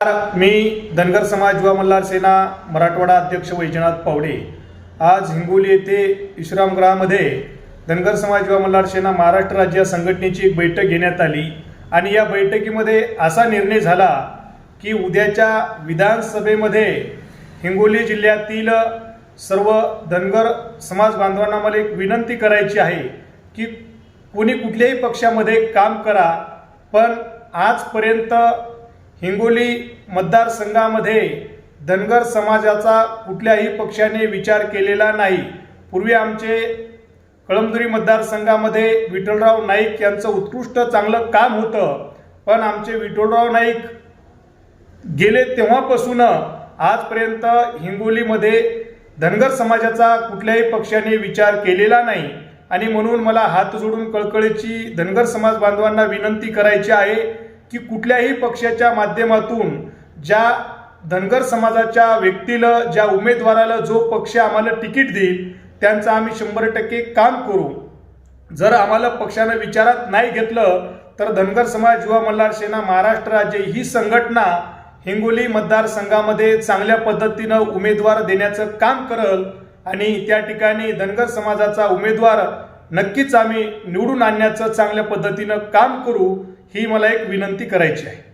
मी धनगर समाज युवा मल्हार सेना मराठवाडा अध्यक्ष वैजनाथ पावडे. आज हिंगोली येथे विश्रामगृहामध्ये धनगर समाज युवा मल्हार सेना महाराष्ट्र राज्य संघटनेची एक बैठक घेण्यात आली आणि या बैठकीमध्ये असा निर्णय झाला की उद्याच्या विधानसभेमध्ये हिंगोली जिल्ह्यातील सर्व धनगर समाज बांधवांना मला एक विनंती करायची आहे की कोणी कुठल्याही पक्षामध्ये काम करा पण आजपर्यंत हिंगोली मतदारसंघामध्ये धनगर समाजाचा कुठल्याही पक्षाने विचार केलेला नाही. पूर्वी आमचे कळमदुरी मतदारसंघामध्ये विठ्ठलराव नाईक यांचं उत्कृष्ट चांगलं काम होतं. पण आमचे विठ्ठलराव नाईक गेले तेव्हापासून आजपर्यंत हिंगोलीमध्ये धनगर समाजाचा कुठल्याही पक्षाने विचार केलेला नाही. आणि म्हणून मला हात जोडून कळकळीची धनगर समाज बांधवांना विनंती करायची आहे. की कुठल्याही पक्षाच्या माध्यमातून ज्या धनगर समाजाच्या व्यक्तीला ज्या उमेदवाराला जो पक्ष आम्हाला तिकीट देईल त्यांचं आम्ही शंभर टक्के काम करू. जर आम्हाला पक्षानं विचारात नाही घेतलं तर धनगर समाज युवा मल्हार सेना महाराष्ट्र राज्य ही संघटना हिंगोली मतदारसंघामध्ये चांगल्या पद्धतीनं उमेदवार देण्याचं काम करल आणि त्या ठिकाणी धनगर समाजाचा उमेदवार नक्कीच आम्ही निवडून आणण्याचं चांगल्या पद्धतीनं काम करू. ही मला एक विनंती करायची आहे.